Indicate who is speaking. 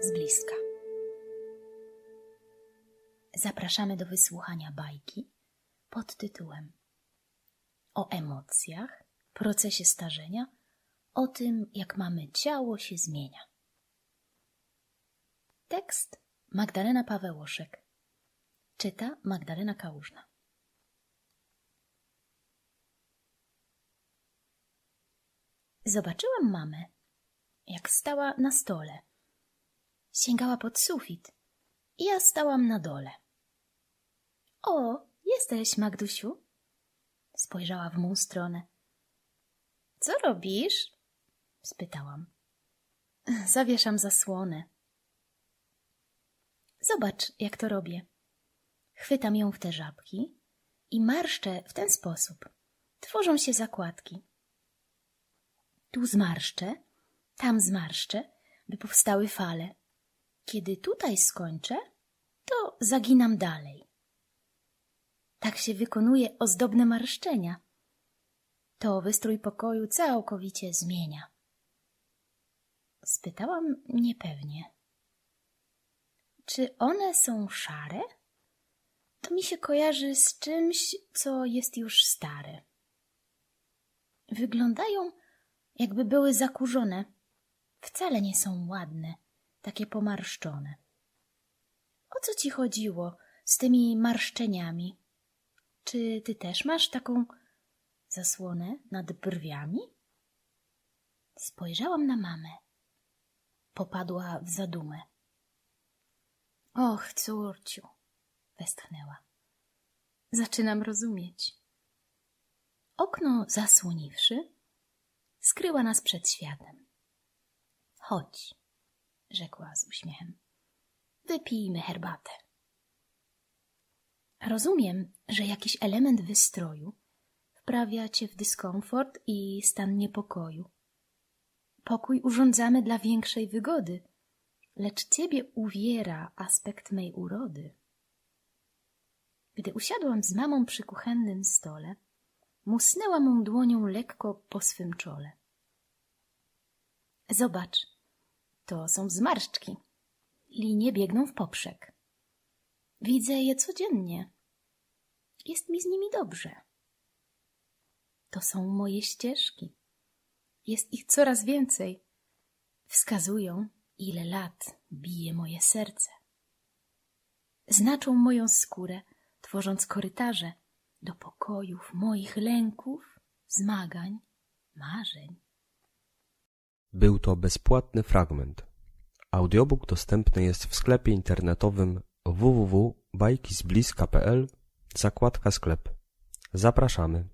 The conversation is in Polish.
Speaker 1: z bliska. Zapraszamy do wysłuchania bajki pod tytułem O emocjach, procesie starzenia, o tym, jak mamy ciało się zmienia. Tekst Magdalena Pawełoszek. Czyta Magdalena Kałużna. Zobaczyłam mamę, jak stała na stole. Sięgała pod sufit i ja stałam na dole. O, jesteś, Magdusiu? Spojrzała w mą stronę. Co robisz? spytałam. Zawieszam zasłonę. Zobacz, jak to robię. Chwytam ją w te żabki i marszczę w ten sposób. Tworzą się zakładki. Tu zmarszczę, tam zmarszczę, by powstały fale. Kiedy tutaj skończę, to zaginam dalej. Tak się wykonuje ozdobne marszczenia. To wystrój pokoju całkowicie zmienia. Spytałam niepewnie. Czy one są szare? To mi się kojarzy z czymś, co jest już stare. Wyglądają, jakby były zakurzone. Wcale nie są ładne, takie pomarszczone. O co ci chodziło z tymi marszczeniami? Czy ty też masz taką zasłonę nad brwiami? Spojrzałam na mamę. Popadła w zadumę. Och, córciu, westchnęła. Zaczynam rozumieć. Okno zasłoniwszy, skryła nas przed światem. Chodź, rzekła z uśmiechem. Wypijmy herbatę. Rozumiem, że jakiś element wystroju wprawia cię w dyskomfort i stan niepokoju. Pokój urządzamy dla większej wygody, lecz ciebie uwiera aspekt mej urody. Gdy usiadłam z mamą przy kuchennym stole, musnęła mą dłonią lekko po swym czole. Zobacz, to są zmarszczki. Linie biegną w poprzek. Widzę je codziennie. Jest mi z nimi dobrze. To są moje ścieżki. Jest ich coraz więcej. Wskazują, ile lat bije moje serce. Znaczą moją skórę, tworząc korytarze do pokojów moich lęków, zmagań, marzeń.
Speaker 2: Był to bezpłatny fragment. Audiobook dostępny jest w sklepie internetowym www.bajkizbliska.pl zakładka sklep. Zapraszamy.